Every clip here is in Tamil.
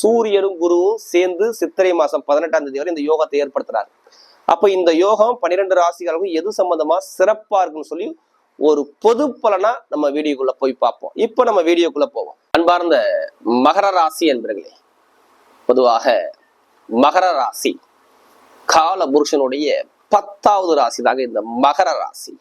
சூரியனும் குருவும் சேர்ந்து சித்திரை மாசம் பதினெட்டாம் தேதி வரை இந்த யோகத்தை ஏற்படுத்துறாரு. அப்ப இந்த யோகம் பன்னிரெண்டு ராசிகளுக்கும் எது சம்பந்தமா சிறப்பா இருக்குன்னு சொல்லி ஒரு பொது பலனா நம்ம வீடியோக்குள்ள போய் பார்ப்போம். இப்ப நம்ம வீடியோக்குள்ள போவோம். அன்பார்ந்த மகர ராசி என்பர்களே பொதுவாக மகர ராசி கால புருஷனுடைய பத்தாவது ராசி தாங்க இந்த மகர ராசி.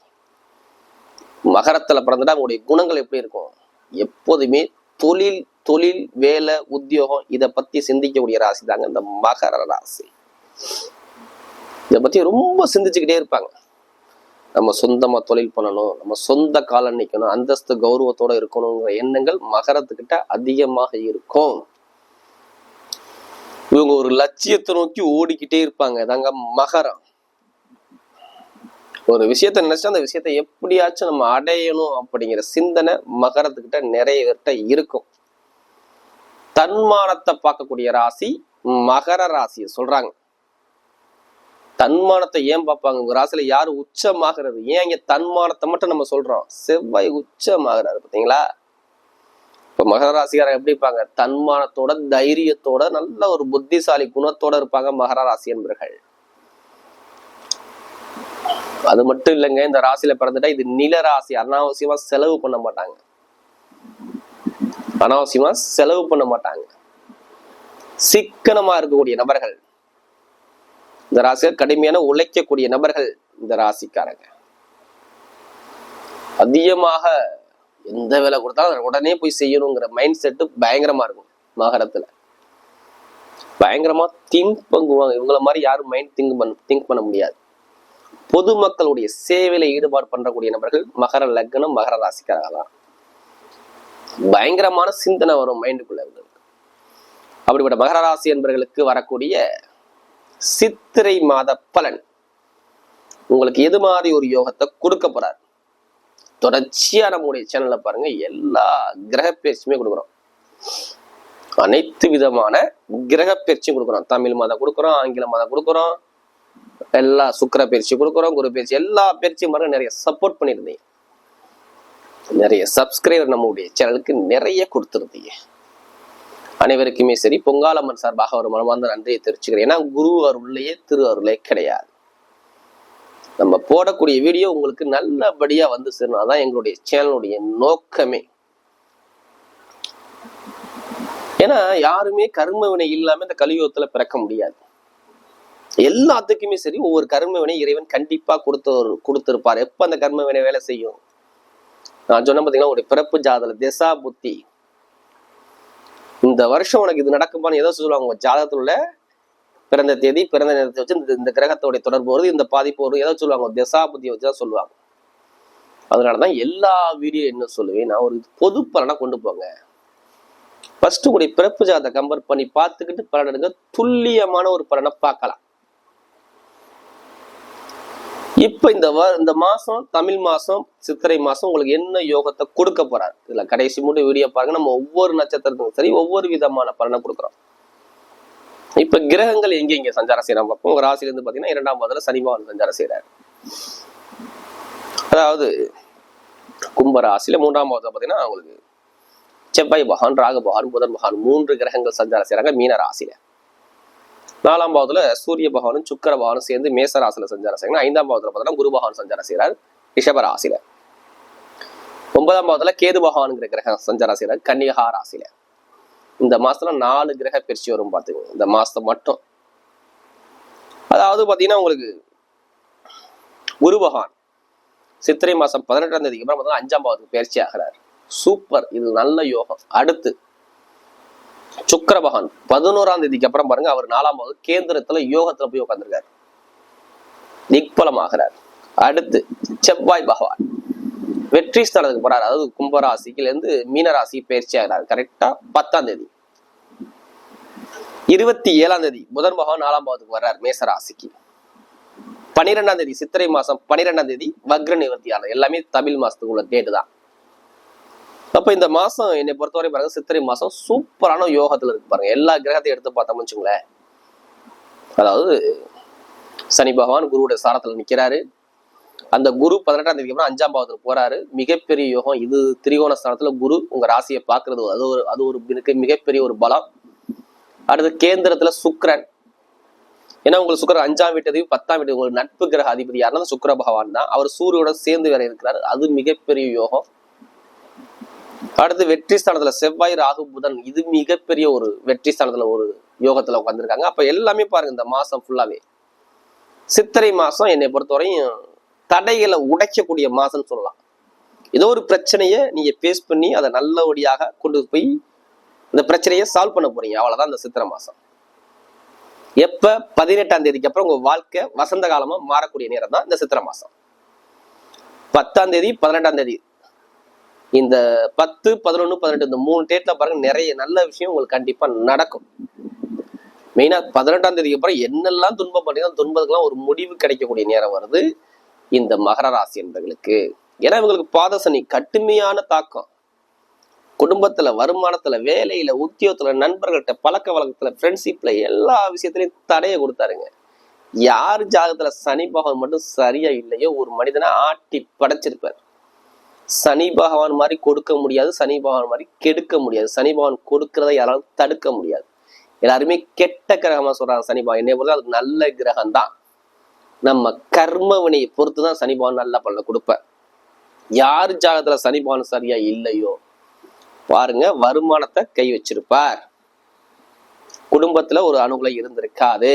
மகரத்துல பிறந்துட்டா உங்களுடைய குணங்கள் எப்படி இருக்கும்? எப்போதுமே தொழில் தொழில் வேலை உத்தியோகம் இதை பத்தி சிந்திக்கக்கூடிய ராசி தாங்க இந்த மகர ராசி. இதை பத்தி ரொம்ப சிந்திச்சுக்கிட்டே இருப்பாங்க. நம்ம சொந்தமா தொழில் பண்ணணும் நம்ம சொந்த காலம் நிக்கணும் அந்தஸ்து கௌரவத்தோட இருக்கணுங்கிற எண்ணங்கள் மகரத்துக்கிட்ட அதிகமாக இருக்கும். இவங்க ஒரு லட்சியத்தை நோக்கி ஓடிக்கிட்டே இருப்பாங்க. தாங்க மகரம். ஒரு விஷயத்த நினைச்சா அந்த விஷயத்த எப்படியாச்சும் நம்ம அடையணும் அப்படிங்கிற சிந்தனை மகரத்துக்கிட்ட நிறைய பேர்கிட்ட இருக்கும். தன்மானத்தை பார்க்கக்கூடிய ராசி மகர ராசியை சொல்றாங்க. தன்மானத்தை ஏன் பார்ப்பாங்க? உங்க ராசியில யாரு உச்சமாகிறது? ஏன் இங்க தன்மானத்தை மட்டும் நம்ம சொல்றோம்? செவ்வாய் உச்சமாகிறாரு பாத்தீங்களா இப்ப மகர ராசிக்காரன் எப்படி இருப்பாங்க? தன்மானத்தோட தைரியத்தோட நல்ல ஒரு புத்திசாலி குணத்தோட இருப்பாங்க மகர ராசி என்பர்கள். அது மட்டும் இல்லைங்க இந்த ராசியில பிறந்துட்டா இது நில ராசி. அனாவசியமா செலவு பண்ண மாட்டாங்க. அனாவசியமா செலவு பண்ண மாட்டாங்க. சிக்கனமா இருக்கக்கூடிய நபர்கள். இந்த ராசிகள் கடுமையான உழைக்கக்கூடிய நபர்கள் இந்த ராசிக்காரங்க. அதிகமாக எந்த வேலை கொடுத்தாலும் அதை உடனே போய் செய்யணுங்கிற மைண்ட் செட்டு பயங்கரமா இருக்கும் மகரத்துல பயங்கரமா திங்க் பங்குவாங்க. இவங்கள மாதிரி யாரும் மைண்ட் திங்க் பண்ண திங்க் பண்ண முடியாது. பொதுமக்களுடைய சேவையில ஈடுபாடு பண்ணக்கூடிய நபர்கள் மகர லக்னம் மகர ராசிக்காரங்க தான் பயங்கரமான சிந்தனை வரும் மைண்டுக்குள்ள இவங்களுக்கு அப்படிப்பட்ட மகர ராசி என்பவர்களுக்கு வரக்கூடிய சித்திரை மாத பலன். உங்களுக்கு எது மாதிரி ஒரு யோகத்தை கொடுக்க போறார்? தொடர்ச்சியா நம்முடைய சேனல்ல பாருங்க எல்லா கிரக பயிற்சியுமே கொடுக்குறோம். அனைத்து விதமான கிரக பயிற்சியும் கொடுக்குறோம். தமிழ் மதம் கொடுக்குறோம் ஆங்கில மதம் கொடுக்குறோம் எல்லா சுக்கிர பயிற்சி கொடுக்குறோம் குரு பயிற்சி எல்லா பயிற்சியும் பாருங்க நிறைய சப்போர்ட் பண்ணியிருந்தீங்க. நிறைய சப்ஸ்கிரைபர் நம்முடைய சேனலுக்கு நிறைய கொடுத்துருந்தீங்க. அனைவருக்குமே சரி பொங்காலம்மன் சார்பாக ஒரு மனமார்ந்த நன்றியை தெரிவிச்சுக்கிறேன். ஏன்னா குரு அருளையே திரு அருளே கிடையாது. நம்ம போடக்கூடிய வீடியோ உங்களுக்கு நல்லபடியா வந்து சேரணும். அதான் எங்களுடைய சேனலுடைய நோக்கமே. ஏன்னா யாருமே கர்ம வினை இல்லாம இந்த கலியுகத்துல பிறக்க முடியாது. எல்லாத்துக்குமே சரி ஒவ்வொரு கர்ம வினை இறைவன் கண்டிப்பா கொடுத்த கொடுத்திருப்பார். எப்ப அந்த கர்ம வினை வேலை செய்யும்? நான் சொன்ன பார்த்தீங்கன்னா ஒரு பிறப்பு ஜாதல திசா புத்தி. இந்த வருஷம் உனக்கு இது நடக்குமான்னு ஏதோ சொல்லுவாங்க உங்க ஜாதகத்தில் உள்ள பிறந்த தேதி பிறந்த நேரத்தை வச்சு இந்த இந்த கிரகத்தோடைய தொடர்பு வருது இந்த பாதிப்பு வருது ஏதோ சொல்லுவாங்க திசா புத்தியை வச்சு தான் சொல்லுவாங்க. அதனாலதான் எல்லா வீடியோ என்ன சொல்லுவேன் நான் ஒரு பொது பலனை கொண்டு போங்க. ஃபர்ஸ்ட் உங்களுடைய பிறப்பு ஜாதத்தை கம்பேர் பண்ணி பார்த்துக்கிட்டு பலன் எடுங்க துல்லியமான ஒரு பலனை பார்க்கலாம். இப்ப இந்த வ- இந்த மாசம் தமிழ் மாசம் சித்திரை மாசம் உங்களுக்கு என்ன யோகத்தை கொடுக்க போறாரு? இதில் கடைசி மட்டும் வீடியோ பாருங்க. நம்ம ஒவ்வொரு நட்சத்திரத்துக்கும் சரி ஒவ்வொரு விதமான பலனை கொடுக்குறோம். இப்ப கிரகங்கள் எங்க இங்க சஞ்சாரம் செய்யறாங்க பார்ப்போம் ஒரு ராசில இருந்து பாத்தீங்கன்னா இரண்டாம் பாதத்துல சனி பகவான் சஞ்சாரம் செய்யறாரு அதாவது கும்ப ராசியில மூன்றாம் பாதத்துல பாத்தீங்கன்னா உங்களுக்கு செவ்வாய் பகவான் ராக பகவான் புதன் பகவான் மூன்று கிரகங்கள் சஞ்சாரம் செய்யறாங்க மீன ராசியில. நாலாம் பாவத்துல சூரிய பகவானும் சுக்கர பகவானும் சேர்ந்து மேசராசில சஞ்சாரம் செய்யணும் ஐந்தாம் பாவத்துல பார்த்தீங்கன்னா குரு பகவான் சஞ்சாரம் செய்யறார் ரிஷபராசில ஒன்பதாம் பாவத்துல கேது பகவானுங்கிற கிரகம் சஞ்சாரம் செய்யறாரு கன்னிகா ராசியில. இந்த மாசத்துல நாலு கிரக பெருச்சி வரும் பாத்துக்கோங்க இந்த மாசத்தை மட்டும். அதாவது பாத்தீங்கன்னா உங்களுக்கு குரு பகவான் சித்திரை மாசம் பதினெட்டாம் தேதிக்கு அப்புறம் பார்த்தீங்கன்னா அஞ்சாம் பாவத்துக்கு பயிற்சி ஆகிறார். சூப்பர். இது நல்ல யோகம். அடுத்து சுக்கர பகவான் பதினோராம் தேதிக்கு அப்புறம் பாருங்க அவர் நாலாம் போது கேந்திரத்துல யோகத்துல போய் உட்கார்ந்திருக்காரு நிக்பலமாகிறார். அடுத்து செவ்வாய் பகவான். வெற்றி ஸ்தலத்துக்கு போறாரு. அதாவது கும்பராசிக்குல இருந்து மீனராசி பயிற்சி ஆகிறார். கரெக்டா பத்தாம் தேதி. இருபத்தி ஏழாம் தேதி புதன் பகவான் நாலாம் பாவத்துக்கு வர்றார் மேசராசிக்கு. பனிரெண்டாம் தேதி சித்திரை மாசம் பனிரெண்டாம் தேதி வக்ர நிவர்த்தியாளர் எல்லாமே தமிழ் மாசத்துக்குள்ள டேட்டு தான். அப்ப இந்த மாசம் என்னை பொறுத்தவரை பாருங்க சித்திரை மாசம் சூப்பரான யோகத்துல இருக்கு பாருங்க. எல்லா கிரகத்தையும் எடுத்து பார்த்தோம்னு வச்சுங்களேன். அதாவது சனி பகவான் குருவுடைய சாரத்துல நிக்கிறாரு. அந்த குரு பதினெட்டாம் தேதிக்கு அப்புறம் அஞ்சாம் பாவத்துல போறாரு. மிகப்பெரிய யோகம் இது. திரிகோண ஸ்தானத்துல குரு உங்க ராசியை பாக்குறது அது ஒரு அது ஒரு மிகப்பெரிய ஒரு பலம். அடுத்து கேந்திரத்துல சுக்கரன். ஏன்னா உங்களுக்கு சுக்கரன் அஞ்சாம் வீட்டதையும் பத்தாம் வீட்டு உங்களுக்கு நட்பு கிரக அதிபதி யாருன்னா சுக்கர பகவான் தான். அவர் சூரியோட சேர்ந்து வேற இருக்கிறாரு. அது மிகப்பெரிய யோகம். அடுத்து வெற்றி ஸ்தானத்துல செவ்வாய் ராகு புதன் இது மிகப்பெரிய ஒரு வெற்றி ஸ்தானத்துல ஒரு யோகத்துல உட்காந்துருக்காங்க அப்ப எல்லாமே பாருங்க இந்த மாசம் ஃபுல்லாவே சித்திரை மாசம் என்னை பொறுத்தவரையும் தடைகளை உடைக்கக்கூடிய மாசம்னு சொல்லலாம். ஏதோ ஒரு பிரச்சனையை நீங்க பேஸ் பண்ணி அதை நல்லபடியாக கொண்டு போய் இந்த பிரச்சனையை சால்வ் பண்ண போறீங்க. அவ்வளவுதான் இந்த சித்திரை மாசம். எப்ப? பதினெட்டாம் தேதிக்கு அப்புறம் உங்க வாழ்க்கை வசந்த காலமா மாறக்கூடிய நேரம் தான் இந்த சித்திரை மாசம். பத்தாம் தேதி பதினெட்டாம் தேதி இந்த பத்து பதினொன்னு பதினெட்டு இந்த மூணு டேட்ல பாருங்க நிறைய நல்ல விஷயம் உங்களுக்கு கண்டிப்பா நடக்கும். மெயினா பதினெட்டாம் தேதிக்கு அப்புறம் என்னெல்லாம் துன்பம் பண்ணீங்கன்னா துன்பத்துக்கெல்லாம் ஒரு முடிவு கிடைக்கக்கூடிய நேரம் வருது இந்த மகர ராசி என்பவர்களுக்கு. ஏன்னா இவங்களுக்கு பாதசனி கடுமையான தாக்கம். குடும்பத்துல வருமானத்துல வேலையில உத்தியோகத்துல நண்பர்கள்ட்ட பழக்க வழக்கத்துல ஃப்ரெண்ட்ஷிப்ல எல்லா விஷயத்திலையும் தடையை கொடுத்தாருங்க. யார் ஜாதகத்துல சனி பகவான் மட்டும் சரியா இல்லையோ ஒரு மனிதனை ஆட்டி படைச்சிருப்பார். சனி பகவான் மாதிரி கொடுக்க முடியாது சனி பகவான் மாதிரி கெடுக்க முடியாது. சனி பகவான் கொடுக்கறதை யாராலும் தடுக்க முடியாது. எல்லாருமே கெட்ட கிரகமா சொல்றாங்க சனி பகவான். என்னை பொறுத்த அது நல்ல கிரகம் தான் நம்ம கர்ம வினையை பொறுத்து தான் சனி பகவான் நல்ல பலனை கொடுப்பார். யார் ஜாகத்துல சனி பகவான் சரியா இல்லையோ பாருங்க வருமானத்தை கை வச்சிருப்பார். குடும்பத்துல ஒரு அணுகுலை இருந்திருக்காது.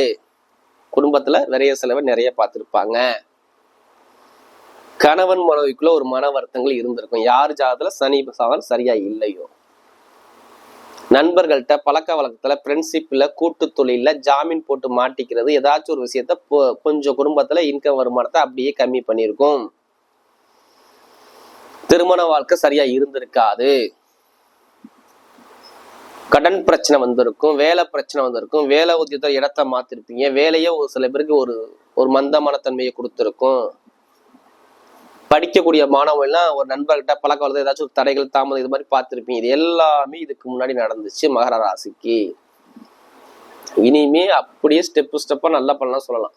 குடும்பத்துல நிறைய செலவை நிறைய பார்த்திருப்பாங்க. கணவன் மனைவிக்குள்ள ஒரு மன வருத்தங்கள் இருந்திருக்கும். யார் ஜாதத்துல சனி சாதனம் சரியா இல்லையோ? நண்பர்கள்ட்ட பழக்க வழக்கத்துல ஃப்ரெண்ட்ஷிப்ல கூட்டு தொழில ஜாமீன் போட்டு மாட்டிக்கிறது ஏதாச்சும் ஒரு விஷயத்த கொஞ்சம் குடும்பத்துல இன்கம் வருமானத்தை அப்படியே கம்மி பண்ணியிருக்கும் திருமண வாழ்க்கை சரியா இருந்திருக்காது. கடன் பிரச்சனை வந்திருக்கும் வேலை பிரச்சனை வந்திருக்கும் வேலை உத்தியத்தை இடத்த மாத்திருப்பீங்க வேலையே ஒரு சில பேருக்கு ஒரு ஒரு மந்தமான தன்மையை கொடுத்துருக்கும். படிக்கக்கூடிய மாணவர்கள்லாம் ஒரு நண்பர்கிட்ட பழக்க வளர்த்து ஏதாச்சும் ஒரு தடைகள் தாமதம் இது மாதிரி பார்த்துருப்பீங்க. இது எல்லாமே இதுக்கு முன்னாடி நடந்துச்சு மகர ராசிக்கு. இனிமே அப்படியே ஸ்டெப் ஸ்டெப்பா நல்லா பண்ணலாம் சொல்லலாம்.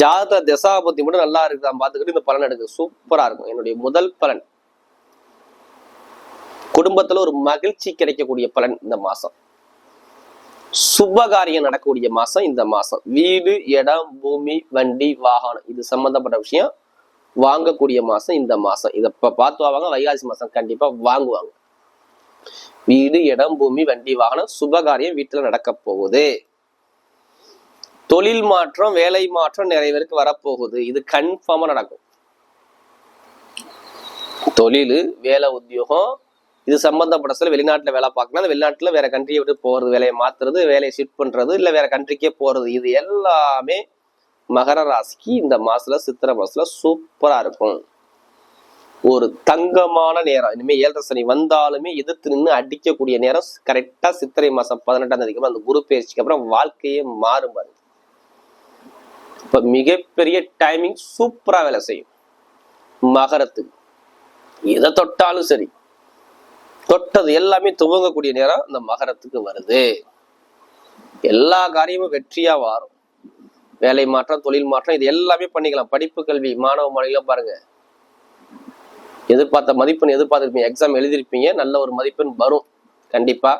ஜாத தசாபத்தி மட்டும் நல்லா இருக்கு நான் பார்த்துக்கிட்டு இந்த பலன் எடுக்கு சூப்பரா இருக்கும். என்னுடைய முதல் பலன். குடும்பத்துல ஒரு மகிழ்ச்சி கிடைக்கக்கூடிய பலன் இந்த மாசம். சுபகாரியம் நடக்கக்கூடிய மாசம் இந்த மாசம். வீடு இடம் பூமி வண்டி வாகனம். இது சம்பந்தப்பட்ட விஷயம். வாங்கக்கூடிய மாசம் இந்த மாசம். இதை இப்ப பார்த்து வாங்க வைகாசி மாசம் கண்டிப்பா வாங்குவாங்க. வீடு இடம் பூமி வண்டி வாகனம் சுபகாரியம் வீட்டுல நடக்க போகுது. தொழில் மாற்றம் வேலை மாற்றம் நிறைய பேருக்கு வரப்போகுது. இது கன்ஃபார்மா நடக்கும். தொழில் வேலை உத்தியோகம் இது சம்பந்தப்பட்ட சில வெளிநாட்டுல வேலை பார்க்கணும். அந்த வெளிநாட்டுல வேற கண்ட்ரியை விட்டு போறது வேலையை மாத்துறது வேலையை ஷிஃப்ட் பண்றது இல்ல வேற கண்ட்ரிக்கே போறது இது எல்லாமே மகர ராசிக்கு இந்த மாசத்துல சித்திரை மாசத்துல சூப்பரா இருக்கும். ஒரு தங்கமான நேரம். இனிமே ஏழரை சனி வந்தாலுமே எதிர்த்து நின்று அடிக்கக்கூடிய நேரம் கரெக்டா சித்திரை மாசம் பதினெட்டாம் தேதிக்கு அந்த குரு பயிற்சிக்கு அப்புறம் வாழ்க்கையே மாறும் பாருங்க. இப்ப மிகப்பெரிய டைமிங் சூப்பரா வேலை செய்யும். மகரத்துக்கு. எதை தொட்டாலும் சரி. தொட்டது எல்லாமே துவங்கக்கூடிய நேரம் இந்த மகரத்துக்கு வருது. எல்லா காரியமும் வெற்றியா மாறும். வேலை மாற்றம் தொழில் மாற்றம் இது எல்லாமே பண்ணிக்கலாம். படிப்பு கல்வி மாணவ மாணவிகளும் பாருங்க. எதிர்பார்த்த மதிப்பெண் எதிர்பார்த்துருப்பீங்க. எக்ஸாம் எழுதியிருப்பீங்க. நல்ல ஒரு மதிப்பெண் வரும். கண்டிப்பா.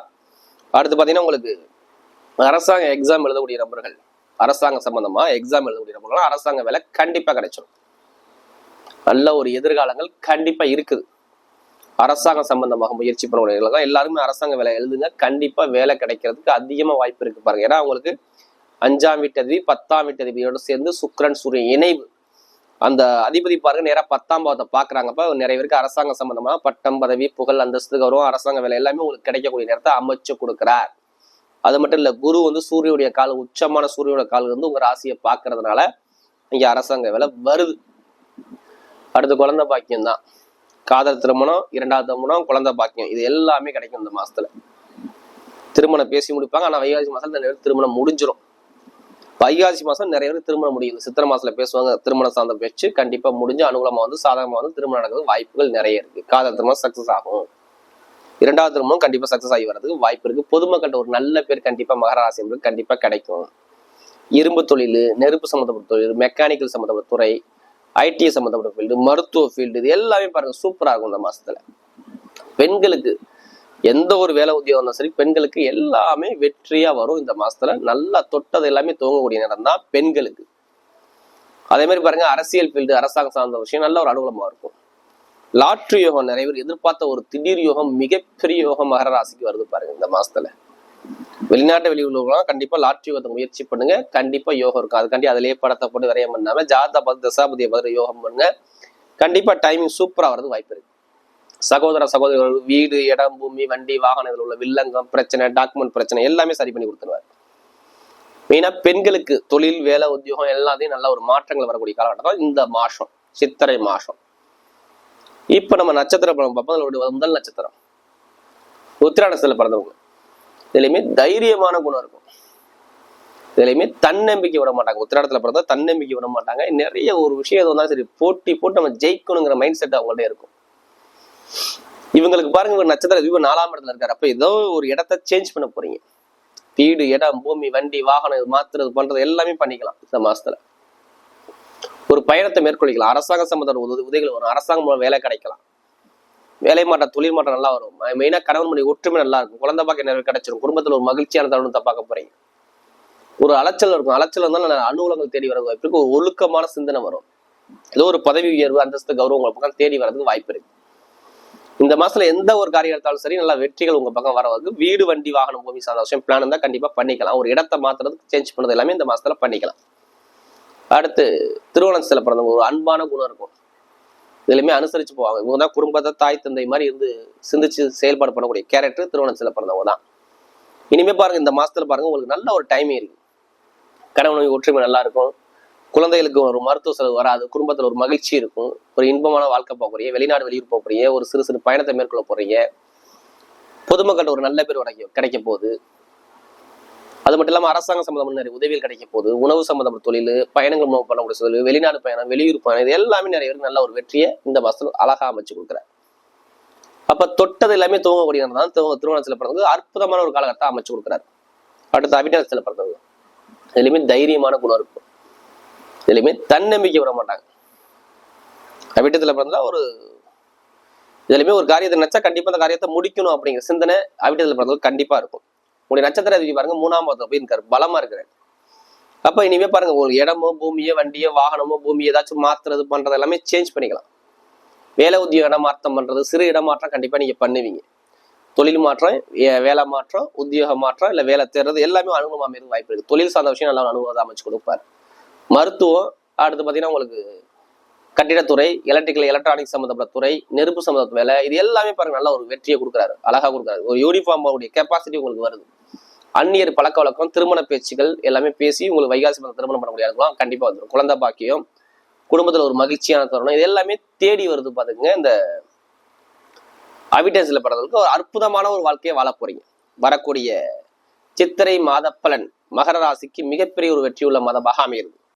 அடுத்து பார்த்தீங்கன்னா உங்களுக்கு அரசாங்க எக்ஸாம் எழுதக்கூடிய நபர்கள். அரசாங்க சம்பந்தமா எக்ஸாம் எழுதக்கூடிய நபர்கள் அரசாங்க வேலை கண்டிப்பா கிடைச்சிடும் நல்ல ஒரு எதிர்காலங்கள் கண்டிப்பா இருக்குது. அரசாங்கம் சம்பந்தமாக முயற்சி பண்ணக்கூடியவர்கள் எல்லாருமே அரசாங்க வேலை எழுதுங்க. கண்டிப்பா வேலை கிடைக்கிறதுக்கு அதிகமா வாய்ப்பு இருக்கு பாருங்க. ஏன்னா உங்களுக்கு அஞ்சாம் வீட்டதிபதி பத்தாம் வீட்டதிபதியோட சேர்ந்து சுக்ரன் சூரியன் இணைவு. அந்த அதிபதி பாருங்க நேராக பத்தாம் பாவத்தை பார்க்குறாங்கப்ப நிறைய பேருக்கு அரசாங்க சம்பந்தமா பட்டம் பதவி புகழ் அந்தஸ்து கௌரவம் அரசாங்க வேலை எல்லாமே உங்களுக்கு கிடைக்கக்கூடிய நேரத்தை அமைச்சு கொடுக்குறார். அது மட்டும் இல்லை குரு வந்து சூரியனுடைய கால் உச்சமான சூரியனோட கால் வந்து உங்கள் ராசியை பார்க்கறதுனால இங்கே அரசாங்க வேலை வருது. அடுத்து குழந்தை பாக்கியம் தான். காதல் திருமணம் இரண்டாவது திருமணம் குழந்தை பாக்கியம் இது எல்லாமே கிடைக்கும் இந்த மாசத்துல. திருமணம் பேசி முடிப்பாங்க ஆனால் வைகாசி மாசத்துல நிறைய திருமணம் முடிஞ்சிடும் வைகாசி மாதம் நிறைய பேர் திருமணம் முடியுது. சித்திர சித்திரை பேசுவாங்க திருமண சார்ந்த பேச்சு கண்டிப்பாக முடிஞ்சு அனுகூலமாக வந்து சாதகமாக வந்து திருமணம் நடக்கிறது வாய்ப்புகள் நிறைய இருக்கு. காதல் திருமணம் சக்ஸஸ் ஆகும். இரண்டாவது திருமணம் கண்டிப்பாக சக்ஸஸ் ஆகி வர்றதுக்கு வாய்ப்பு இருக்கு. பொதுமக்கள்கிட்ட ஒரு நல்ல பேர் கண்டிப்பாக மகர கண்டிப்பாக என்பது கிடைக்கும். இரும்பு தொழில் நெருப்பு சம்மந்தப்பட்ட தொழில் மெக்கானிக்கல் சம்மந்தப்பட்ட துறை ஐடி சம்மந்தப்பட்ட ஃபீல்டு மருத்துவ ஃபீல்டு இது எல்லாமே பாருங்க சூப்பராக இருக்கும் இந்த மாசத்துல. பெண்களுக்கு எந்த ஒரு வேலை உத்தியோகம் இருந்தாலும் சரி பெண்களுக்கு எல்லாமே வெற்றியா வரும் இந்த மாசத்துல. நல்லா தொட்டது எல்லாமே துவங்கக்கூடிய நேரம் தான் பெண்களுக்கு. அதே மாதிரி பாருங்க அரசியல் ஃபீல்டு அரசாங்கம் சார்ந்த விஷயம் நல்ல ஒரு அனுகூலமா இருக்கும். லாட்ரி யோகம் நிறைய பேர் எதிர்பார்த்த ஒரு திடீர் யோகம் மிகப்பெரிய யோகம் மகர ராசிக்கு வருது பாருங்க இந்த மாசத்துல. வெளிநாட்டு வெளியுள்ளவங்களாம் கண்டிப்பா லாட்ரி யோகத்தை முயற்சி பண்ணுங்க. கண்டிப்பா யோகம் இருக்கும். அதுக்காண்டி அதுலயே படத்தை போட்டு விரையம் பண்ணாம ஜாதா பார்த்து தசாபதியை பதில் யோகம் பண்ணுங்க கண்டிப்பா டைமிங் சூப்பரா வரது வாய்ப்பு இருக்கு. சகோதர சகோதரர்கள் வீடு இடம் பூமி வண்டி வாகனங்கள் உள்ள வில்லங்கம் பிரச்சனை டாக்குமெண்ட் பிரச்சனை எல்லாமே சரி பண்ணி கொடுத்துருவாரு. மெயினா பெண்களுக்கு தொழில் வேலை உத்தியோகம் எல்லாத்தையும் நல்ல ஒரு மாற்றங்கள் வரக்கூடிய காலகட்டம் இந்த மாசம் சித்திரை மாசம். இப்ப நம்ம நட்சத்திர பலம் பார்ப்போம். அதோட முதல் நட்சத்திரம். உத்திராடத்துல பிறந்தவங்க. இதுலயுமே தைரியமான குணம் இருக்கும். இதுலையுமே தன்னம்பிக்கை விட மாட்டாங்க. உத்திராடத்துல பிறந்தா தன்னம்பிக்கை விட மாட்டாங்க. நிறைய ஒரு விஷயம் வந்தாலும் சரி போட்டி போட்டு நம்ம ஜெயிக்கணுங்கிற மைண்ட் செட் அவங்கள்ட்ட இருக்கும். இவங்களுக்கு பாருங்க ஒரு நட்சத்திர இவங்க நாலாம் இடத்துல இருக்காரு. அப்ப ஏதோ ஒரு இடத்த சேஞ்ச் பண்ண போறீங்க. வீடு இடம் பூமி வண்டி வாகனம் இது மாத்துறது பண்றது எல்லாமே பண்ணிக்கலாம் இந்த மாசத்துல. ஒரு பயணத்தை மேற்கொள்ளிக்கலாம். அரசாங்க சம்பந்த உதவிகள் வரும். அரசாங்கம் மூலம் வேலை கிடைக்கலாம். வேலை மாற்றம் தொழில் மாற்றம் நல்லா வரும். மெயினா கணவன் மணி ஒற்றுமை நல்லா இருக்கும். குழந்தை பாக்க நிறைய கிடைச்சிரும். குடும்பத்துல ஒரு மகிழ்ச்சியான தருணத்தை பார்க்க போறீங்க. ஒரு அலைச்சல் இருக்கும். அலைச்சல் இருந்தாலும் அனுகூலங்கள் தேடி வரது வாய்ப்பு இருக்கு. ஒரு ஒழுக்கமான சிந்தனை வரும். ஏதோ ஒரு பதவி உயர்வு அந்தஸ்து கௌரவம் பக்கம் தேடி வர்றதுக்கு வாய்ப்பு இருக்கு. இந்த மாசத்துல எந்த ஒரு காரியம் எடுத்தாலும் சரி நல்ல வெற்றிகள் உங்க பக்கம் வரவருக்கு வீடு வண்டி வாகனம் பூமி சார்ந்த விஷயம் பிளான் இருந்தா கண்டிப்பா பண்ணிக்கலாம். ஒரு இடத்தை மாத்துறதுக்கு சேஞ்ச் பண்ணது எல்லாமே இந்த மாசத்துல பண்ணிக்கலாம். அடுத்து திருவண்ணத்துல பிறந்தவங்க ஒரு அன்பான குணம் இருக்கும். இதுலயுமே அனுசரிச்சு போவாங்க. இவங்க தான் குடும்பத்தை தாய் தந்தை மாதிரி இருந்து சிந்திச்சு செயல்பாடு பண்ணக்கூடிய கேரக்டர் திருவண்ணத்துல பிறந்தவங்க தான். இனிமே பாருங்க இந்த மாசத்துல பாருங்க உங்களுக்கு நல்ல ஒரு டைமே இருக்கு. கணவனுக்கு ஒற்றுமை நல்லா இருக்கும். குழந்தைகளுக்கு ஒரு மருத்துவ செலவு வராது குடும்பத்தில் ஒரு மகிழ்ச்சி இருக்கும் ஒரு இன்பமான வாழ்க்கை போக வெளிநாடு வெளியூர் போகிறீங்க ஒரு சிறு சிறு பயணத்தை மேற்கொள்ள போறீங்க. பொதுமக்கள்கிட்ட ஒரு நல்ல பேர் கிடைக்க கிடைக்க போகுது. அது மட்டும் இல்லாமல் அரசாங்க சம்மந்தம் நிறைய உதவிகள் கிடைக்க போகுது. உணவு சம்மந்தப்பட்ட தொழில் பயணங்கள் மூலம் பண்ணக்கூடிய தொழில் வெளிநாடு பயணம் வெளியூர் பயணம் இது எல்லாமே நிறைய பேருக்கு நல்ல ஒரு வெற்றியை இந்த மாதத்தில் அழகாக அமைச்சு கொடுக்குறாரு. அப்போ தொட்டது எல்லாமே துவங்கக்கூடியது தான் திருமணத்துல பிறந்தது அற்புதமான ஒரு காலகட்டத்தை அமைச்சு கொடுக்குறாரு. அடுத்து அபிநயத்துல பிறந்தது இதுலயுமே தைரியமான குணம் இருக்கும். இதுலயுமே தன்னம்பிக்கை விட மாட்டாங்க. அவிட்டத்துல பிறந்தா ஒரு இதுலயுமே ஒரு காரியத்தை நினச்சா கண்டிப்பா அந்த காரியத்தை முடிக்கணும் அப்படிங்கிற சிந்தனை அவிட்டத்துல பிறந்தவங்க கண்டிப்பா இருக்கும். உங்களுடைய நட்சத்திர அதிபதி பாருங்க மூணாம் பாதத்துல போய் இருக்காரு பலமா இருக்கிறாரு. அப்ப இனிமே பாருங்க ஒரு இடமோ பூமியோ வண்டியோ வாகனமோ பூமி ஏதாச்சும் மாத்துறது பண்றது எல்லாமே சேஞ்ச் பண்ணிக்கலாம். வேலை உத்தியோக இடமாற்றம் பண்றது சிறு இடமாற்றம் கண்டிப்பா நீங்க பண்ணுவீங்க. தொழில் மாற்றம் வேலை மாற்றம் உத்தியோக மாற்றம் இல்ல வேலை தேர்றது எல்லாமே அனுபவம் அமைய வாய்ப்பு இருக்குது தொழில் சார்ந்த விஷயம் நல்லா அனுபவத்தை அமைச்சு கொடுப்பாரு. மருத்துவம் அடுத்து பார்த்தீங்கன்னா உங்களுக்கு கட்டிடத்துறை எலக்ட்ரிக்கல் எலக்ட்ரானிக்ஸ் சம்மந்தப்பட்ட துறை நெருப்பு சம்மந்தப்பட்ட வேலை இது எல்லாமே பாருங்க நல்ல ஒரு வெற்றியை கொடுக்குறாரு அழகாக கொடுக்குறாரு. ஒரு யூனிஃபார்ம் உடைய கெப்பாசிட்டி உங்களுக்கு வருது. அந்நியர் பழக்க வழக்கம் திருமண பேச்சுகள் எல்லாமே பேசி உங்களுக்கு வைகாசி மாதம் திருமணம் பண்ண முடியாதுலாம் கண்டிப்பாக வந்துடும் குழந்தை பாக்கியம் குடும்பத்தில் ஒரு மகிழ்ச்சியான தருணம் இது எல்லாமே தேடி வருது பாத்துக்கங்க. இந்த அவிடன்ஸில் படுறதுக்கு ஒரு அற்புதமான ஒரு வாழ்க்கையை வாழ போறீங்க. வரக்கூடிய சித்திரை மாத பலன் மகர ராசிக்கு மிகப்பெரிய ஒரு வெற்றியுள்ள மதமாக அமைகிறது